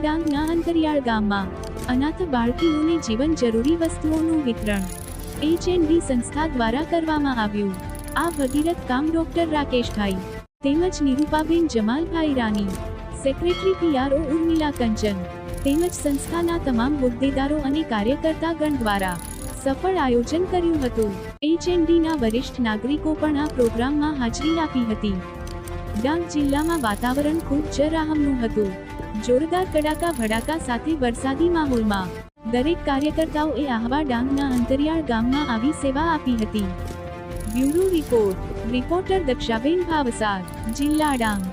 ડાંગના અંતરિયાળ ગામમાં અનાથ બાળકીઓને જીવન જરૂરી વસ્તુઓનું વિતરણ એચએનડી સંસ્થા દ્વારા કરવામાં આવ્યું. આ ભગીરથ કામ ડોક્ટર રાકેશભાઈ તેમજ નિરૂપાબેન જમાલભાઈ રાની, સેક્રેટરી પીઆરઓ ઉર્મિલા કંચન, તેમજ સંસ્થાના તમામ હોદ્દેદારો અને કાર્યકર્તાગણ દ્વારા સફળ આયોજન કર્યું હતું. એચએનડીના વરિષ્ઠ નાગરિકો પણ આ પ્રોગ્રામમાં હાજરી આપી હતી. ડાંગ જિલ્લામાં વાતાવરણ ખૂબ જ રાહમનું હતું. જોરદાર કડાકા ભડાકા સાથે વરસાદી માહોલમાં. દરેક કાર્યકર્તાઓએ આહવા ડાંગના અંતરિયાળ ગામમાં આવી સેવા આપી હતી. બ્યુરો રિપોર્ટ, રિપોર્ટર દક્ષાબેન ભાવસાર, જિલ્લા ડાંગ.